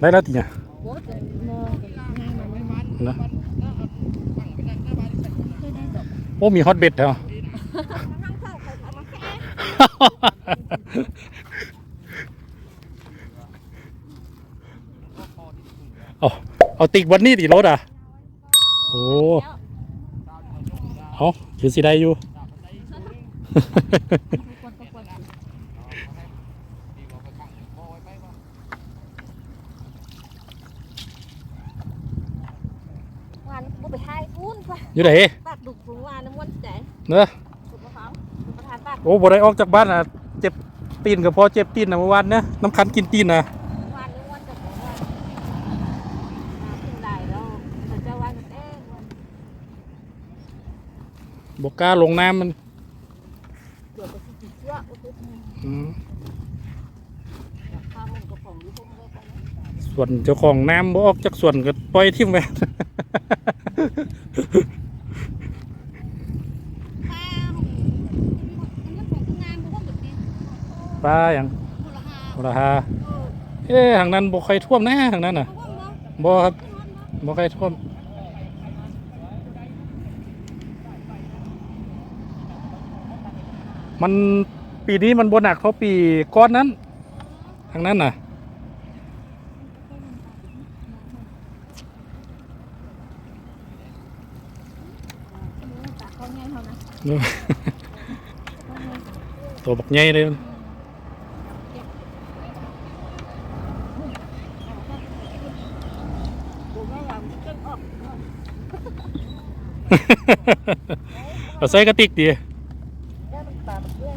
ได้แล้วติเนี่ยโอ้จะมองง่ายมันไม่มันนะไม่ได้ดอกโอ้มีฮอตเบ็ดแล้วทั้งเข้าเขาเอามาแค่เอาเอาติกวันนี้ดิรถอะ โอ้เอาคือสิได้อยู่านกูไปให้พูนป่ะอยู่ไหนปากดุกฝูงวานน้ำมันใจเนอะสุดมะพร้าวประธานปากโอ้บ่ได้ออกจากบ้านอะเจ็บตีนก็พอเจ็บตีนนะเมื่อวานนะน้ำคันกินตีนนะวานน้ำมันจะบอกว่าน้ำขึ้นได้แล้วแต่เจ้าวานก็เอ๊ะวันบอกกล้าลงน้ำมันเดี๋ยวไปสิเชื่อโอ้โหอืมข้าวมันกระป๋องอยู่พวกมันก็ไปส่วนเจ้าของน้ำบ่ออกจากส่วนก็ปล่อยทิ้งไว้ป้ามันก็ของงานมันก็แบบนี้ ปลาอย่างมูลค่าราคาเออเอ๊ะทางนั้นบ่ค่อยท่วมนะทางนั้นน่ะเพราะว่าเนาะบ่ครับบ่ค่อยท่วมมันปีนี้มันบ่หนักเท่าปีก้อนนั้น ทางนั้นน่ะตาเขาง่ายเท่านั้นตัวบักใหญ่เลย ผมว่าเราเก่งออกเนาะ เอาใส่กระติกดีแล้วมันปลาแบบเรื่อย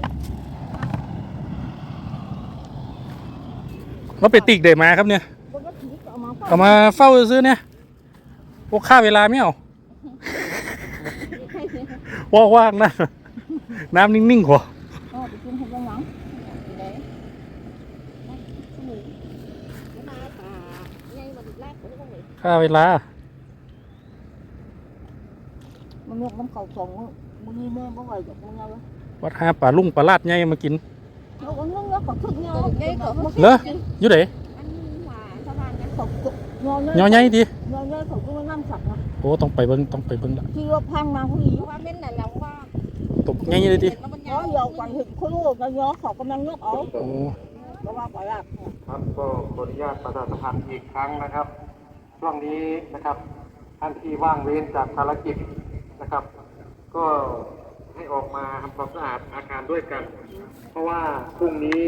ว่าไปติกได้มาครับเนี่ยบนก็ถือเอามาเอามาเฝ้าซื้อๆเนี่ยพวกค่าเวลาไม่เอาว่างๆนะน้ำนิ่งๆกว่าอ๋อไปกินให้ยังหวังอยู่ไหนสมุนมาปลาใหญ่มาดิแรกผมก็เลยค่าเวลา มันงกน้ำเข่าสองมึงนี่แม่บ่ไหวจากมึงเอาเลยวัดหาปลาลุงปลาลาดใหญ่มากินเราก็งงแล้วก็ทึกเงาเก๋ก็เหรออยู่ไหนอันนี้หวานสะพานกันเขาเงาย่อใหญ่ดีเงาเงาเขาก็มานั่งสับนะโอ้ต้องไปเบิ่งต้องไปเบิ่งละที่ว่าพังมาผู้หญิงว่าเม่นน่ะแล้วว่าตกใหญ่เลยดิเงาเยากันเห็นคนลูกเงาเขากำลังยกเอาโอ้เพราะว่าปลาลาดครับก็ขออนุญาตประชาสัมพันธ์อีกครั้งนะครับ ช่วงนี้นะครับท่านที่ว่างเว้นจากภารกิจ นะครับ ก็ให้ออกมาทำความสะอาดอาคารด้วยกัน เพราะว่าพรุ่งนี้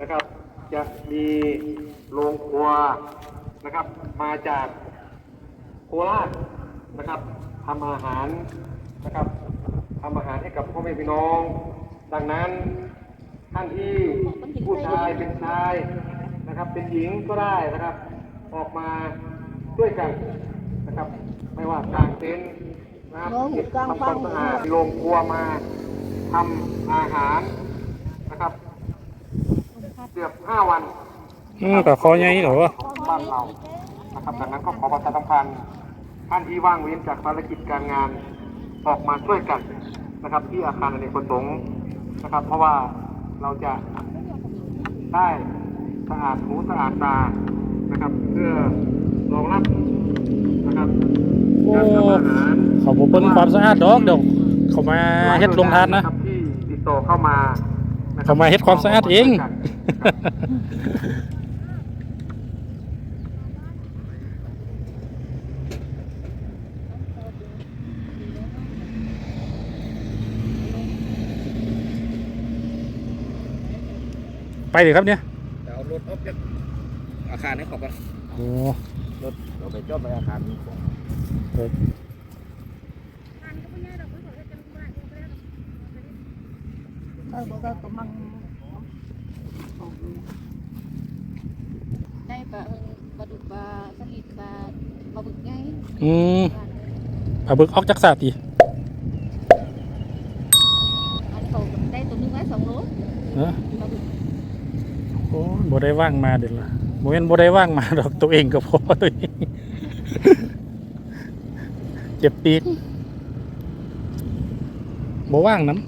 นะครับ จะมีโรงครัวนะครับ มาจากโคราชนะครับทำอาหารนะครับทำอาหารให้กับพ่อแม่พี่น้อง ดังนั้นท่านที่ผู้ชายเป็นชายนะครับ เป็นหญิงก็ได้นะครับ ออกมาด้วยกันนะครับ ไม่ว่ากางเต็นท์ นะครับเก็บทำความสะอาดโรงครัวมาทำอาหารนะครับเกือบห้าวันอืมปลาคอใหญ่เหรอวะของบ้านเรานะครับดังนั้นก็ขอประชาสัมพันธ์ท่านที่ว่างเว้นจากภารกิจการงานออกมาช่วยกันนะครับ ที่อาคารอเนกประสงค์นะครับ เพราะว่าเราจะได้สะอาดหูสะอาดตา นะครับ เพื่อรองรับนะครับโอ้การทำอาหารเขาบ่เบิ่งความสะอาดดอกเดี๋ยวเขามาเฮ็ดโรงทานนะ ครับที่ติดต่อเข้ามานะครับเขามาเฮ็ดความสะอาดเอง ไปเลยครับเนี่ย เดี๋ยวเอารถออกจาก อาคารให้ขอบกันโอ้รถเราไปจอดไปอาคารเออบอกว่าก็มังได้ปลาปลาดุกปลาสลิดปลาปลาบึกไงอืมปลาบึกออกจากสาตีอันเขาได้ตัวนึงไว้สองโลเนอะปลาบึกโอ้บ่ได้ว่างมาเดี๋ยวละ โมเมนบ่ได้ว่างมาดอกตัวเองก็พอตัวเองเจ็บปีกบ่ว่างน้ำ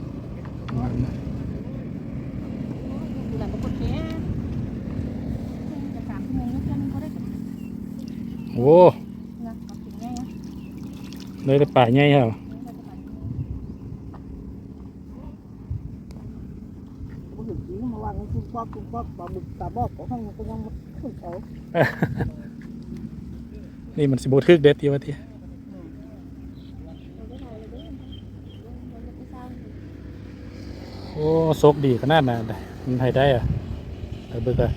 ดูแลปลาบึกแค่จะสามชั่วโมงแล้วกันก็ได้โอ้นะเอาถึงไงนะเลยแต่ป่าใหญ่ครับ บ่ถึงจริง เมื่อวานคุณป๊อกคุณป๊อกปลาบึกปลาบอกของมันก็ยังบ่ขึ้นเอานี่มันสิบทึกเด็ดอยู่วะทีโอ้โซกดีขนาดนั้นมันไทยได้อะแต่เบิกอะ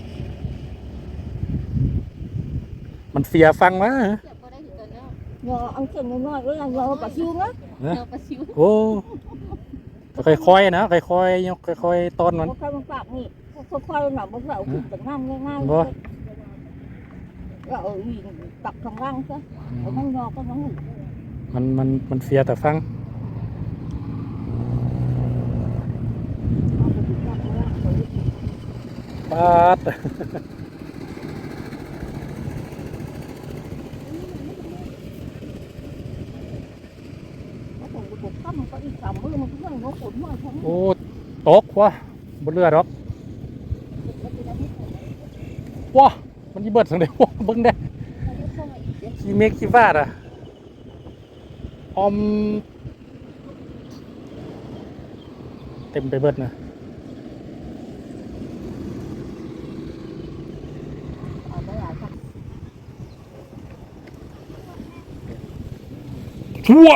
มันเฟียฟังวะเงาอันเข็มน้อยๆก็ยังเงาปลาซิวนะนะเงาปลาซิวโอ้ค่อยๆนะค่อยๆยกค่อยๆต้นมันค่อยมันปากนี่ ค่อยๆหน่ะบ่ใส่เอาขึ้นแต่งามง่ายๆบ่ ก็เอาอีกตักข้างล่างซะเอาข้างนอกก็มันมันมันมันเฟียแต่ฟังปาดก็คงจะปกตั้มก็อีกสามมือมันก็ยังงกฝนมาทั้งโอ้ตกวะบนเรือดอก ว้ามันยี่เบิดสังเดียว้าเบิ้งได้ขี้เมฆขี้ฟาดอะออม เต็มไปเบิดนะชั่ว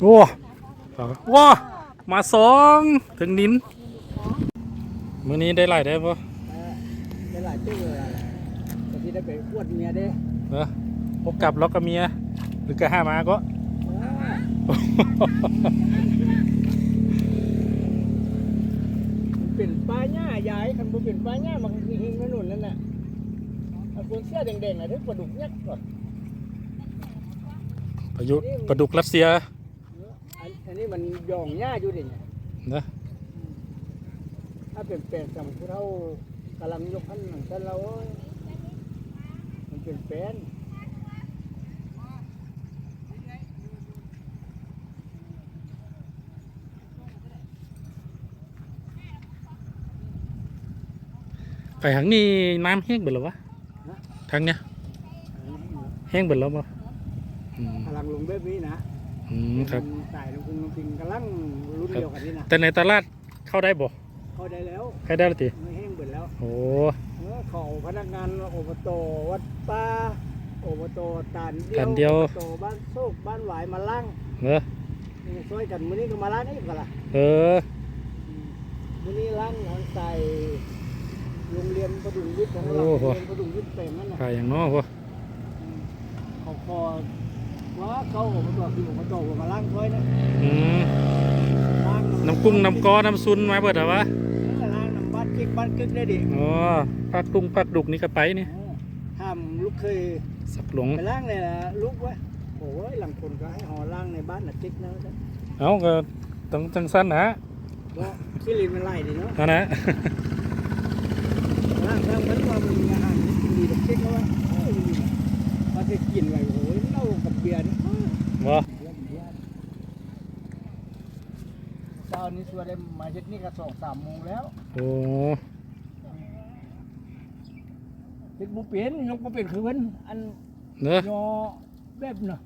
โอ้ว้า มาสองถึงนินมื้อนี้ได้หลายได้ปะได้หลายตู้เลยบางทีได้ไปอวดเมียได้เนอะพบกับล็อกกับเมีย หรือกะห้ามาก็เป็นปลาหญ้าใหญ่คันบ่เป็นปลาหญ้ามันหิงๆนั่นนู่นนั่นน่ะเอาคนเสื้อแดงๆน่ะเด้อปลาดุกยักษ์ก่อนประยุทธ์ประดุกรัสเซีย อันอันนี้มันหย่องหญ้าอยู่ดิเนี่ยนะถ้าเป็นแปลงสำผู้เท่ากำลังยกขันหนังกันเราโอ้ยมันเป็นแปลนไปทางนี้น้ำแห้งเบิดแล้ววะทางเนี้ยแห้งเบิดแล้วปะอืมกำลังลงแบบนี้นะ อืมครับตายลงพุงลงพิงกำลังรุ่นเดียวกันนี่นะแต่ในตลาดเข้าได้บ่เข้าได้แล้วใครได้ละติไม่แห้งเบิดแล้วโอ้เออเขาพนักงานอบตวัดป้าอบตตานเดีกันเดียวอบตบ้านโซกบ้านหวายมาล่างเนอะนี่ช่วยกันมื้อนี้ก็มาล้างนี่กันล่ะเออมื้อนี้ล้างอันใส่โรงเรียนประดุงวิทย์ของเราโอ้โหโรงเรียนประดุงวิทย์เต็มนั่นน่ะขายอย่างน้อพะเขาคอ ว่าเขาอบตคืออบตมาล้างถ้วยนะอืมล้างน้ำกุ้งน้ำกอน้ำซุนมาเบิดเหรอวะเออล้างน้ำบ้านกิ๊กบ้านกึกได้ดิอ๋อปักกุ้งปักดุกนี่ก็ไปนี่เออห้ามลูกเคยสักหลงไปล้างเลยนะลูกวะโอ้ยหลังคนก็ให้หอล้างในบ้านน่ะกิ๊กนะจ๊ะเอาก็ต้องจังสั้นนะบ่ขี้ลินมันไล่ดิเนาะเอานะร่างทางมันว่ามันอาหารนี่กินดีกับเช็คแล้วว่าโอ้ยมันจะกินไว้โอ้ยเหล้ากับเบียร์นี่อ้าว บ่ เยี่ยมเยี่ยม เช้านี้สัวได้มาเช็ดนี่ก็สองสามโมงแล้วโอ้เช็ดบุเปลี่ยนยกบุเปลี่ยนคือเพิ่นอันเนอะยอแบบเนาะ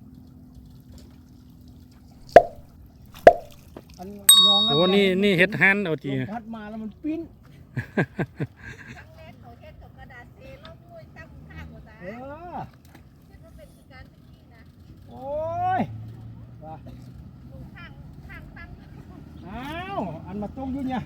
อันยองโอ้นี่นี่เฮ็ดฮันเอาทีลมพัดมาแล้วมันปิ้นเออโอ้ย ว่าอ้